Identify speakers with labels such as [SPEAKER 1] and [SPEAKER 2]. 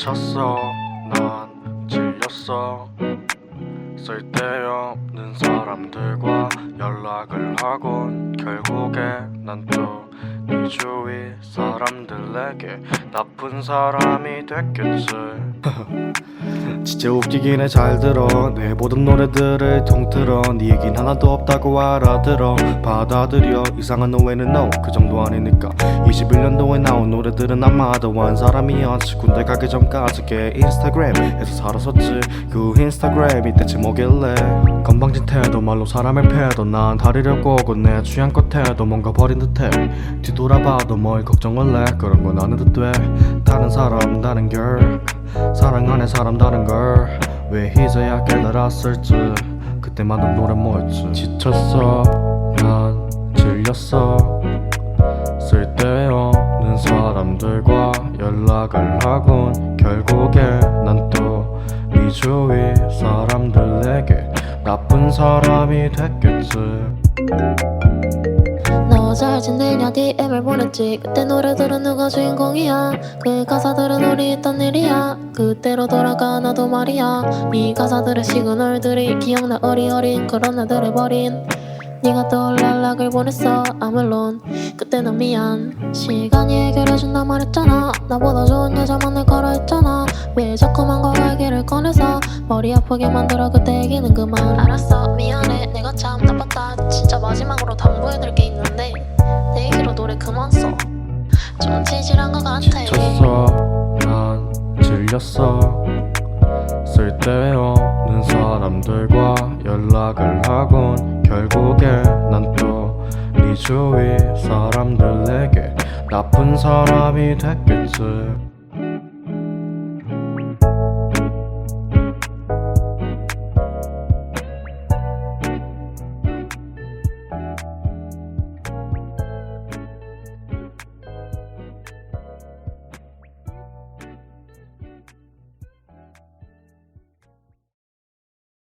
[SPEAKER 1] 지쳤어. 난 질렸어. 쓸데없는 사람들과 연락을 하곤 결국에 난또 네 주위 사람들에게 나쁜 사람이 됐겠지. 진짜 웃기긴 해 잘 들어. 내 모든 노래들을 통틀어. 네 얘긴 하나도 없다고 알아들어. 받아들여. 이상한 노예는 no 그 정도 아니니까. 21년도에 나온 노래들은 아마 더한 사람이었지 군대 가기 전까지 게 인스타그램에서 살았었지. 그 인스타그램이 대체 뭐길래? 건방진 태도 말로 사람을 패도 난 다리를 꼬고 내 취향껏 해도 뭔가 버린 듯해 뒤돌아봐도 뭘 걱정을 해 그런 건 아는 듯돼. 다른 사람 다른 걸. 사랑 안에 사람 다른 걸. 왜 이제야 깨달았을지 그때만 은 노래 뭐였지? 지쳤어. 난 질렸어. 쓸데없는 사람들과 연락을 하곤 결국에 난 또 네 주위 사람들에게 나쁜 사람이 됐겠지.
[SPEAKER 2] 너 잘 지내냐 DM을 보냈지. 그때 노래들은 누가 주인공이야? 그 가사들은 우리 있던 일이야. 그때로 돌아가 나도 말이야. 이 가사들의 시그널들이 기억나. 어리어린 그런 나들을 버린. 네가 떠올라 연락을 보냈어 아 물론. 그때는 미안. 시간이 해결해준다 말했잖아. 나보다 좋은 여자 만날 거라 했잖아. 왜 자꾸만 그 얘기를 꺼내서 머리 아프게 만들어 그때 얘기는 그만. 알았어 미안해 그만 써좀 찌질한 것 같아
[SPEAKER 1] 지쳤어. 난 질렸어. 쓸데없는 사람들과 연락을 하곤 결국에 난 또 네 주위 사람들에게 나쁜 사람이 됐겠지